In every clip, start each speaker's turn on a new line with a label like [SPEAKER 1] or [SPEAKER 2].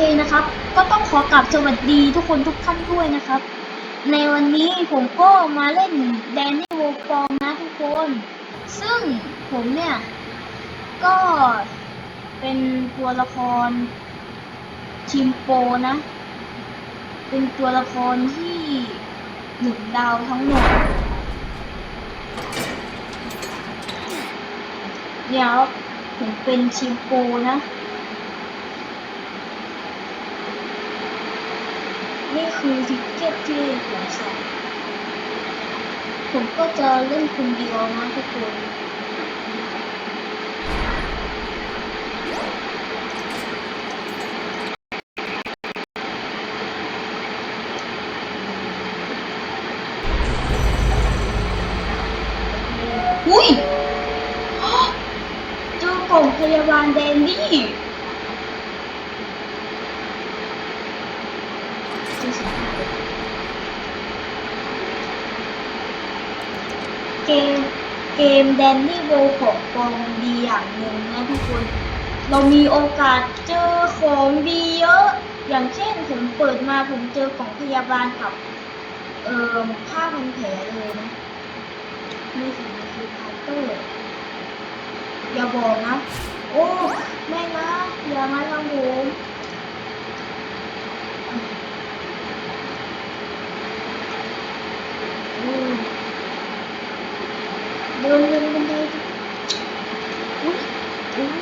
[SPEAKER 1] เคนะครับ ก็ต้องขอกราบสวัสดีทุกคนทุกท่านด้วยนะครับ ในวันนี้ผมก็มาเล่นแดนนี่โวฟองนะทุกคน ซึ่งผมเนี่ย ก็เป็นตัวละครทีมโปนะ เป็นตัวละครที่หนึ่งดาวทั้งหมดเนี่ยครับผมเป็นทีมโปนะ นี่คือทิกเก็ตที่ผมใส่ผมก็จะเล่นคนเดียวนะทุกคน อุ้ย เจอกล่องพยาบาลแดนดี้ เจอสองอันเกมเกมแดนนี่โวของกองดีอย่างหนึ่งนะทุกคน เรามีโอกาสเจอของดีเยอะ อย่างเช่นผมเปิดมาผมเจอกล่องพยาบาลกับ เอ่อผ้าพันแผลเลยนะนี่สิมันคือพาเตอร์อย่าบอกนะ โอ้แม่นะ อย่ามาทำผมอืมเดินเดินบันไดอุ๊ยอุ๊ย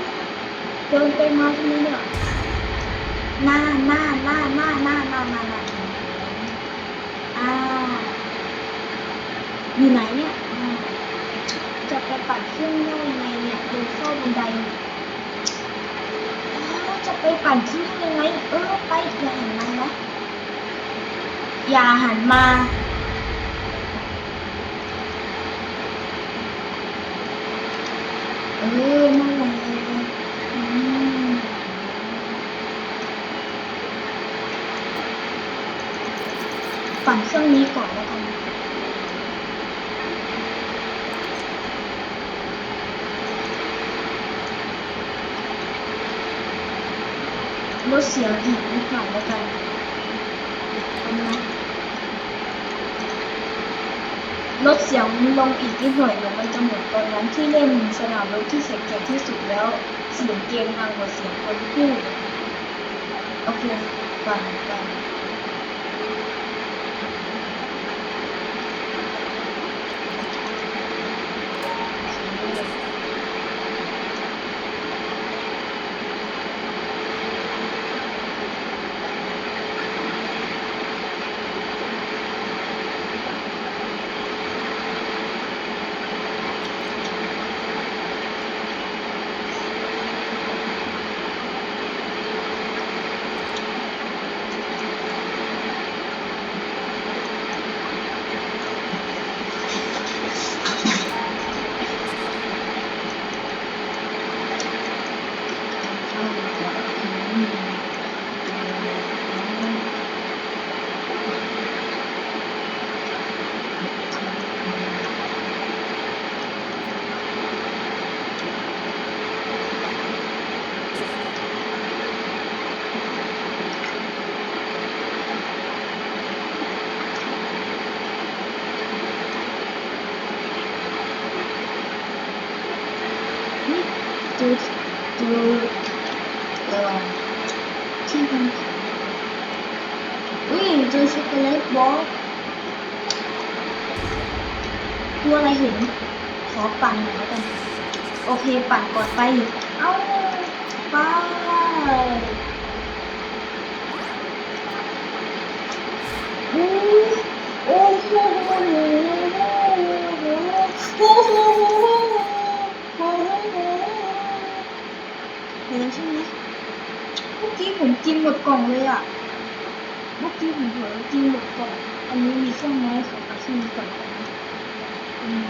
[SPEAKER 1] เดินไปมาทำไมเนี่ยหน้าหน้าหน้าหน้าหน้าหน้าหน้าหน้าอ่าอยู่ไหนเนี่ยจะไปปัดเครื่องได้ยังไงเนี่ยดูเข้าบันไดอ๋อจะไปปั่นเครื่องยังไงเออไปอย่าหันมานะอย่าหันมา ออนั่นแหละอืมปั่นเครื่องนี้ก่อนแล้วกันลดเสียงอีกนิดหน่อยแล้วกันเอานะ ลดเสียงลงอีกนิดหน่อยเดี๋ยวมันจะหมดตอนนั้นที่เล่นสนามรบที่เสียงแข็งที่สุดแล้วเสียงเกมดังกว่าเสียงคนพูดโอเคไปไปนี่ ดูดูเอ่อที่มันอุ้ยเจอช็อกโกแลตบอลตัวอะไรเห็น ขอปั่นหน่อยแล้วกัน โอเคปั่นก่อนไป เอ้าไปอู้โอ้โหโอ้โหโอ้โหโอ้โหเห็นแล้วใช่ไหมเมื่อกี้ผ มกินหมดกล่องเลยอะเมื่อกี้ผมเผลอกินหมดกล่อง อันนี้มีเครื่องไม้ขอตัดเครื่องนี้ก่อนนะอืม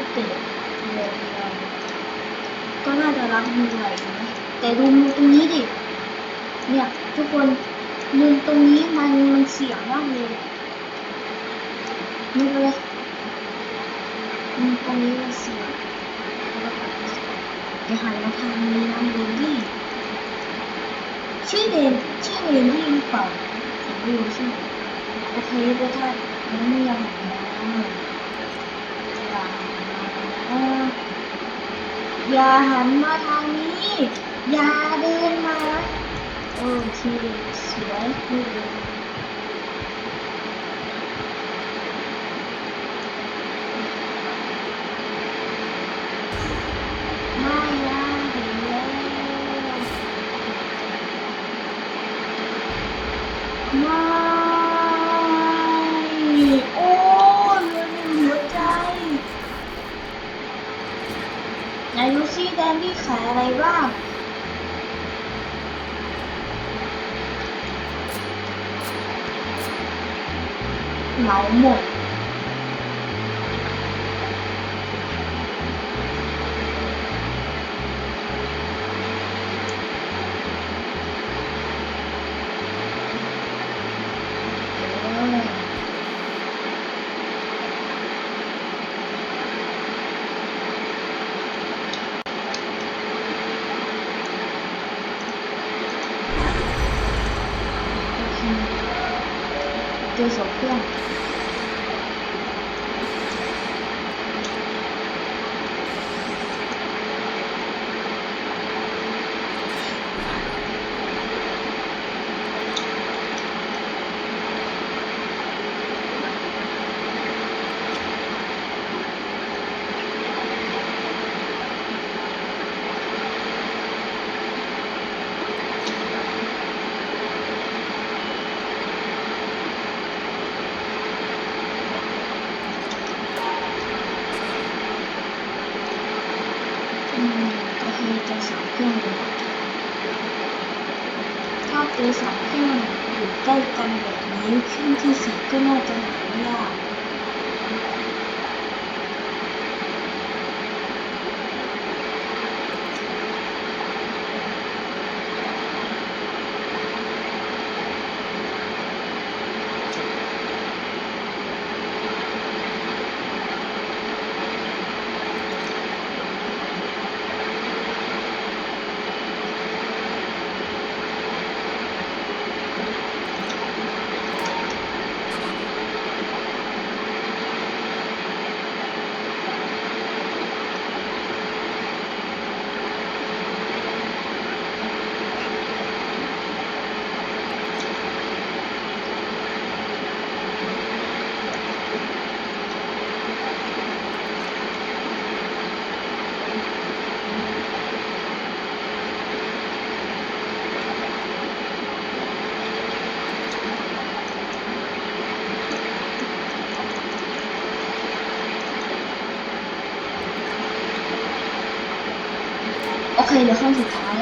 [SPEAKER 1] อ ชีวิตเด็กเลยก็น่าจะรักมือไหวนะแต่ดูมุมตรงนี้ดิ เนี่ย ทุกคนมุมตรงนี้มันมันเสียงมากเลยนี่เลยมุมตรงนี้มันเสียงเดี๋ยวหันมาทางนี้นะเรนดี้ชื่อเดนชื่อเรนดี้หรือเปล่าผมไม่รู้ชื่อโอเคก็ถ้ามันไม่ยังหันมา อย่าหันมาทางนี้ อย่าเดินมา โอเค สวยเลยไม่นะเห็นแล้วไม่โอ้เหลือหนึ่งหัวใจ ไหนดูซิแดนนี่ขายอะไรบ้างเหมาหมด เจอสองเครื่อง อืมโอเคเจอสามเครื่องเลย ถ้าเจอสามเครื่องอยู่ใกล้กันแบบนี้เครื่องที่สี่ก็น่าจะหาไม่ยากโอเคเดี๋ยวเครื่องสุดท้าย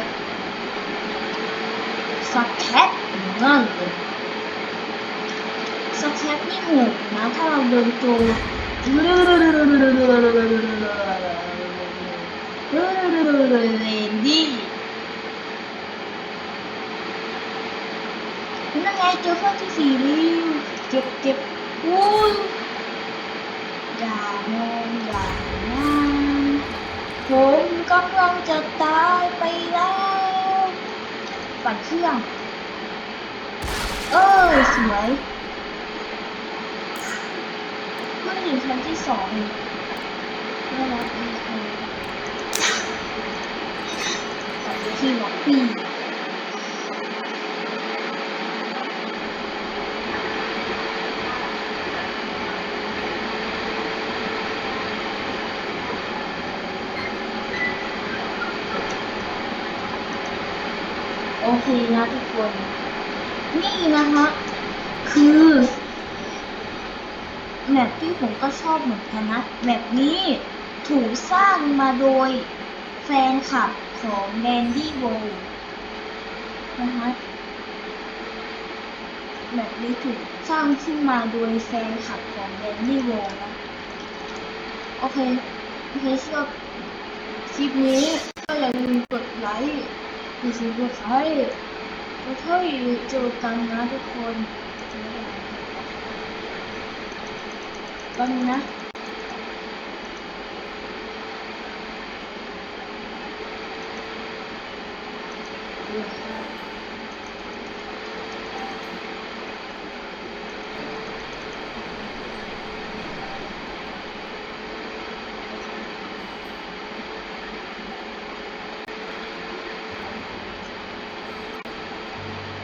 [SPEAKER 1] สแคปนั่นเลยสแคปนี่โหดนะถ้าเราเดินตรงเลนดี้นั่นไงเจอเครื่องที่สี่ริวเก็บเก็บอุ้ยอย่ามองอย่ามอง ผมกำลังจะตายไปแล้วปัดเครื่อง เออสวยเพิ่งอยู่ชั้นที่สองน่ารักดีค่ะต่อไปที่ล็อบบี้โอเคนะทุกคน นี่นะคะคือแมปที่ผมก็ชอบเหมือนกันนะแมปนี้ถูกสร้างมาโดยแฟนคลับของแดนดี้โวนะคะแมปนี้ถูกสร้างขึ้นมาโดยแฟนคลับของแดนดี้โวนะโอเคโอเคชอบคลิปนี้ก็อย่าลืมกดไลค์กดซับสไครต์ เราเท่าอยู่จูบกันนะทุกคนบังนะ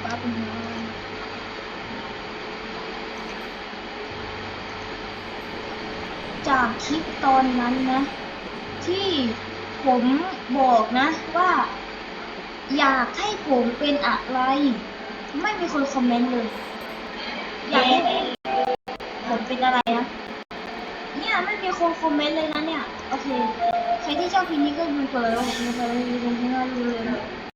[SPEAKER 1] แป๊บนึงนะ จากคลิปตอนนั้นนะ ที่ผมบอกนะว่า อยากให้ผมเป็นอะไร ไม่มีคนคอมเมนต์เลย อยากให้ผมเป็นอะไรนะ เนี่ยไม่มีคนคอมเมนต์เลยนะเนี่ย โอเค ใครที่ชอบคลิปนี้ก็อย่าลืมกดไลค์กดซับสไครต์กดกระดิ่งให้ด้วยนะ